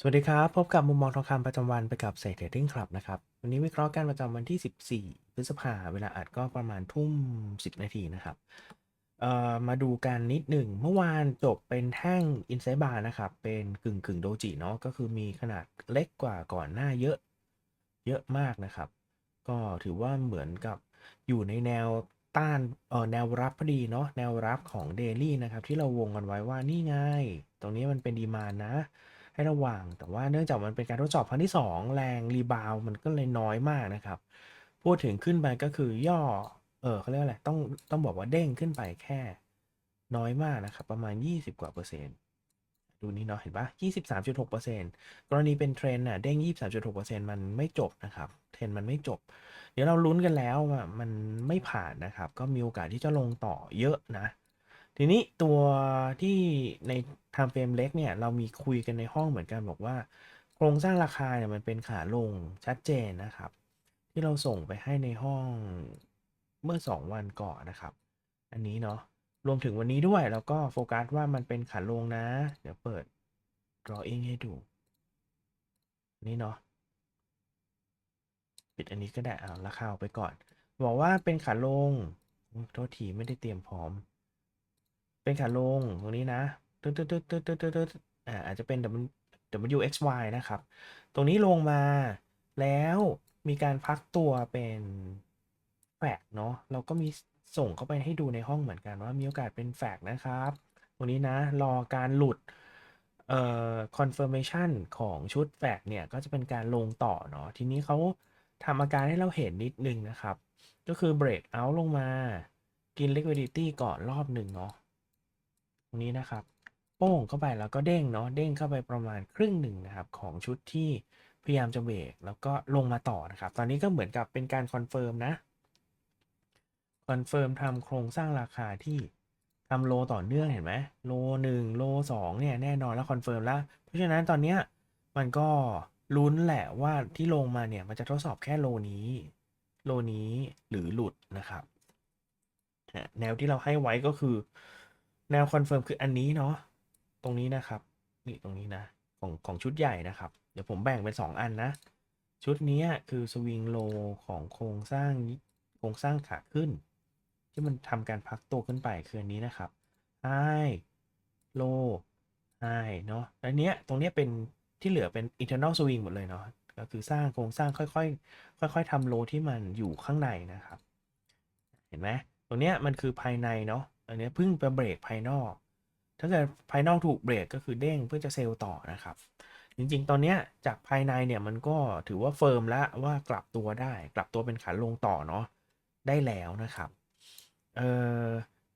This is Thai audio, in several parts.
สวัสดีครับ พบกับมุมมองทองคำประจำวันไปกับเศรษฐเดิ้งคลับนะครับ วันนี้วิเคราะห์การประจำวันที่ 14 พฤษภาเวลาอัดก็ประมาณทุ่ม 10 นาทีนะครับเอ่อมาดูกันนิดหนึ่งเมื่อวานจบเป็นแท่งอินไซบาร์นะครับ เป็นกึ่งกึ่งโดจิเนาะก็คือมีขนาดเล็กกว่าก่อนหน้าเยอะ เยอะมากนะครับ ก็ถือว่าเหมือนกับอยู่ในแนวต้านเอ่อแนวรับพอดีเนาะแนวรับของเดลี่นะครับ ที่เราวงกันไว้ว่านี่ไง ตรงนี้มันเป็นดีมานนะ ให้ระวัง แต่ว่าเนื่องจากมันเป็นการทดสอบครั้งที่ 2 แรงรีบาวมันก็เลยน้อยมากนะครับ พูดถึงขึ้นไปก็คือย่อ เออเขาเรียกอะไร ต้องต้องบอกว่าเด้งขึ้นไปแค่ น้อยมากนะครับ ประมาณ 20 กว่าเปอร์เซ็นต์ ดูนี่เนาะเห็นปะ23.6เปอร์เซ็นต์กรณีเป็นเทรนน่ะเด้ง 23.6เปอร์เซ็นต์มันไม่จบนะครับ เทรนมันไม่จบ เดี๋ยวเราลุ้นกันแล้วว่ามันไม่ผ่านนะครับ ก็มีโอกาสที่จะลงต่อเยอะนะ ทีนี้ตัวที่ใน time frame เล็กเนี่ยเรามีคุยกันในห้องเหมือนกันบอกว่า โครงสร้างราคาเนี่ยมันเป็นขาลงชัดเจนนะครับ ที่เราส่งไปให้ในห้องเมื่อ 2 วันก่อนนะครับ อันนี้เนาะรวมถึงวันนี้ด้วยแล้วก็โฟกัสว่ามันเป็นขาลงนะ เดี๋ยวเปิด drawing ให้ดู นี่เนาะปิดอันนี้ก็ได้เอาราคาออกไปก่อน บอกว่าเป็นขาลงโทษทีไม่ได้เตรียมพร้อม เป็นขาลงตรงนี้นะตึ๊ดตึ๊ดตึ๊ดตึ๊ดตึ๊ดตึ๊ดตึ๊ดอ่าอาจจะเป็น W X Y นะครับ ตรงนี้ลงมาแล้วมีการพักตัวเป็นแฟกเนาะเราก็มีส่งเข้าไปให้ดูในห้องเหมือนกันว่ามีโอกาสเป็นแฟกนะครับ ตรงนี้นะ รอการหลุดเอ่อ confirmation ของชุดแฟกเนี่ย ก็จะเป็นการลงต่อเนาะทีนี้เขาทำอาการให้เราเห็นนิดนึงนะครับ ก็คือ break out ลงมากิน liquidity ก่อนรอบหนึ่งเนาะ รงนี้นะครับ โป้งเข้าไปแล้วก็เด้งเนาะเด้งเข้าไปประมาณครึ่งหนึ่งนะครับของชุดที่พยายามจะเบรกแล้วก็ลงมาต่อนะครับ ตอนนี้ก็เหมือนกับเป็นการคอนเฟิร์มนะคอนเฟิร์มทำโครงสร้างราคาที่ทำโลต่อเนื่องเห็นไหมโลหนึ่งโลสองเนี่ยแน่นอนแล้วคอนเฟิร์มแล้ว เพราะฉะนั้นตอนเนี้ยมันก็ลุ้นแหละว่าที่ลงมาเนี่ยมันจะทดสอบแค่โลนี้โลนี้หรือหลุดนะครับ แนวที่เราให้ไว้ก็คือ แนวคอนเฟิร์มคืออันนี้เนาะตรงนี้นะครับ นี่ตรงนี้นะของของชุดใหญ่นะครับ เดี๋ยวผมแบ่งเป็น 2 อันนะ ชุดนี้คือสวิงโลของโครงสร้างโครงสร้างขาขึ้น ที่มันทำการพักตัวขึ้นไปคืออันนี้นะครับ high low high เนาะแล้วเนี้ยตรงเนี้ยเป็นที่เหลือเป็น internal swing หมดเลยเนาะก็คือสร้างโครงสร้างค่อยๆ ค่อย ๆทำโลที่มันอยู่ข้างในนะครับ เห็นไหมตรงเนี้ยมันคือภายในเนาะ อันนี้เพิ่งไปเบรกภายนอก ถ้าเกิดภายนอกถูกเบรกก็คือเด้งเพื่อจะเซลล์ต่อนะครับ จริงๆ ตอนนี้จากภายในเนี่ยมันก็ถือว่าเฟิร์มแล้วว่ากลับตัวได้ กลับตัวเป็นขาลงต่อเนาะได้แล้วนะครับ เอ่อ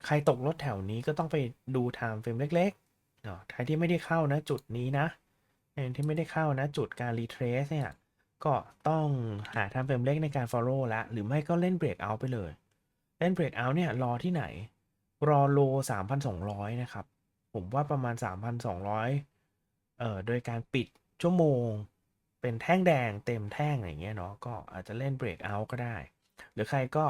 ใครตกรถแถวนี้ก็ต้องไปดูไทม์เฟรมเล็กๆเนาะใครที่ไม่ได้เข้านะจุดนี้นะใครที่ไม่ได้เข้านะจุดการรีเทรสเนี่ยก็ต้องหาไทม์เฟรมเล็กในการ follow ละหรือไม่ก็เล่น break out ไปเลย เล่น break out เนี่ยรอที่ไหน รอโล 3,200 นะครับ ผมว่าประมาณ 3,200 เอ่อ โดยการปิดชั่วโมง เป็นแท่งแดงเต็มแท่งอย่างเงี้ยเนาะ ก็อาจจะเล่น break out ก็ได้ หรือใครก็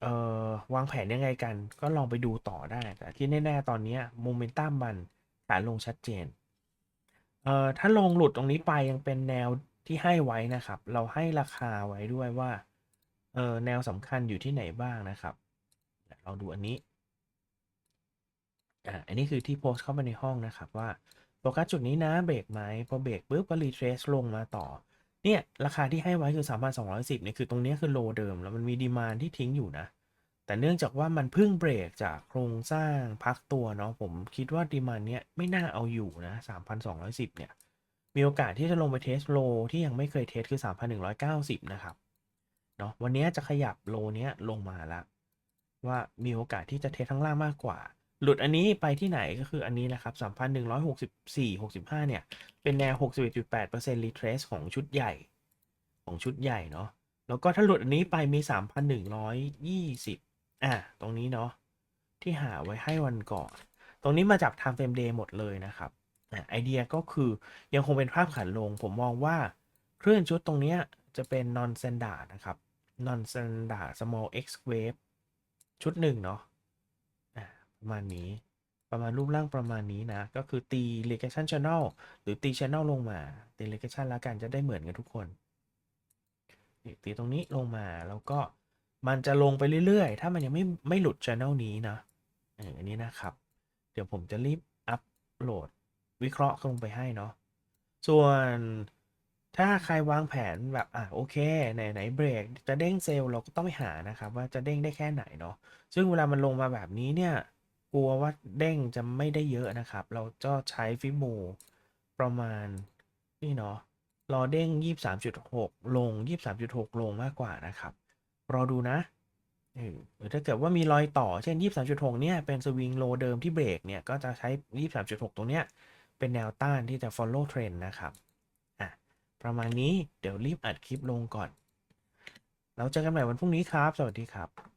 เอ่อ วางแผนยังไงกัน ก็ลองไปดูต่อได้ แต่ที่แน่ๆ ตอนนี้โมเมนตัมมันขาลงชัดเจน เอ่อ ถ้าลงหลุดตรงนี้ไปยังเป็นแนวที่ให้ไว้นะครับ เราให้ราคาไว้ด้วยว่า เออแนวสำคัญอยู่ที่ไหนบ้างนะครับ ลองดูอันนี้อ่าอันนี้คือที่โพสเข้ามาในห้องนะครับว่าโฟกัสจุดนี้นะเบรกไหมพอเบรกปุ๊บก็รีเทรสลงมาต่อเนี่ยราคาที่ให้ไว้คือ 3,210เนี่ยคือตรงนี้คือโลเดิม แล้วมันมีดีมานที่ทิ้งอยู่นะ แต่เนื่องจากว่ามันเพิ่งเบรกจากโครงสร้างพักตัวเนาะผมคิดว่าดีมานเนี้ยไม่น่าเอาอยู่นะ 3,210 เนี่ย มีโอกาสที่จะลงไปเทสโลที่ยังไม่เคยเทสคือ 3,190 นะครับเนาะวันนี้จะขยับโลเนี้ยลงมาละ ว่ามีโอกาสที่จะเทสข้างล่างมากกว่า หลุดอันนี้ไปที่ไหนก็คืออันนี้แหละครับ 3,164 65 เนี่ย เป็นแนว 61.8% retrace ของชุดใหญ่ของชุดใหญ่เนาะ แล้วก็ถ้าหลุดอันนี้ไปมี 3,120 อะ ตรงนี้เนาะที่หาไว้ให้วันก่อน ตรงนี้มาจาก time frame day หมดเลยนะครับอะไอเดียก็คือยังคงเป็นภาพขันลง ผมมองว่าคลื่นชุดตรงเนี้ยจะเป็น non standard นะครับ non standard small x wave ชุดหนึ่งเนาะประมาณนี้ประมาณรูปร่างประมาณนี้นะ ก็คือตี regression channel หรือตี channel ลงมา ตี regression แล้วกันจะได้เหมือนกันทุกคนตีตรงนี้ลงมาแล้วก็มันจะลงไปเรื่อยๆ ถ้ามันยังไม่ไม่หลุด channel นี้นะอออันนี้นะครับ เดี๋ยวผมจะรีบอัปโหลดวิเคราะห์ลงไปให้เนาะส่วน ถ้าใครวางแผนแบบอะโอเคไหนไหนเบรกจะเด้งเซลล์เราก็ต้องไปหานะครับ ว่าจะเด้งได้แค่ไหนเนาะซึ่งเวลามันลงมาแบบนี้เนี่ย กลัวว่าเด้งจะไม่ได้เยอะนะครับ เราจะใช้ฟิโมประมาณนี่เนาะรอเด้ง 23.6 ลง 23.6 ลงมากกว่านะครับ รอดูนะหรือถ้าเกิดว่ามีรอยต่อเช่น 23.6 เนี่ย เป็นสวิงโลเดิมที่เบรกเนี่ย ก็จะใช้ 23.6 ตรงเนี้ย เป็นแนวต้านที่จะ follow trend นะครับ ประมาณนี้เดี๋ยวรีบอัดคลิปลงก่อน แล้วเจอกันใหม่วันพรุ่งนี้ครับ สวัสดีครับ